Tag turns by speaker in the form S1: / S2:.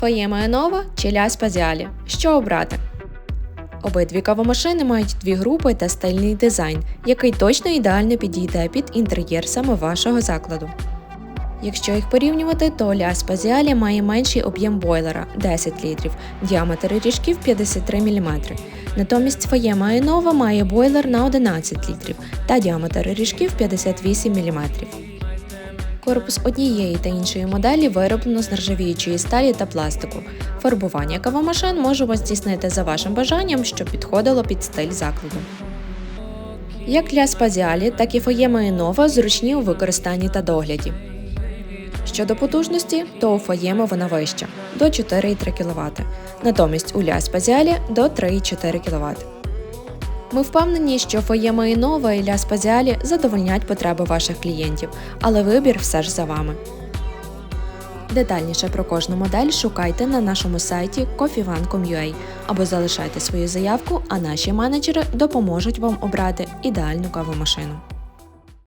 S1: Фоє Нова чи Ля Спазіалі. Що обрати? Обидві кавомашини мають дві групи та стильний дизайн, який точно ідеально підійде під інтер'єр саме вашого закладу. Якщо їх порівнювати, то Ля Спазіалі має менший об'єм бойлера 10 літрів, діаметр ріжків 53 мм. Натомість Фоє Нова має бойлер на 11 літрів та діаметр ріжків 58 мм. Корпус однієї та іншої моделі вироблено з нержавіючої сталі та пластику. Фарбування кавомашин можемо здійснити за вашим бажанням, щоб підходило під стиль закладу. Як для спазіалі, так і фоє Нова зручні у використанні та догляді. Щодо потужності, то у фоєми вона вища до 4,3 кВт, натомість у Ля Спазіалі до 3,4 кВт. Ми впевнені, що фоє Нова і Ля Спазіалі задовольнять потреби ваших клієнтів, але вибір все ж за вами. Детальніше про кожну модель шукайте на нашому сайті coffeevan.com.ua або залишайте свою заявку, а наші менеджери допоможуть вам обрати ідеальну кавомашину.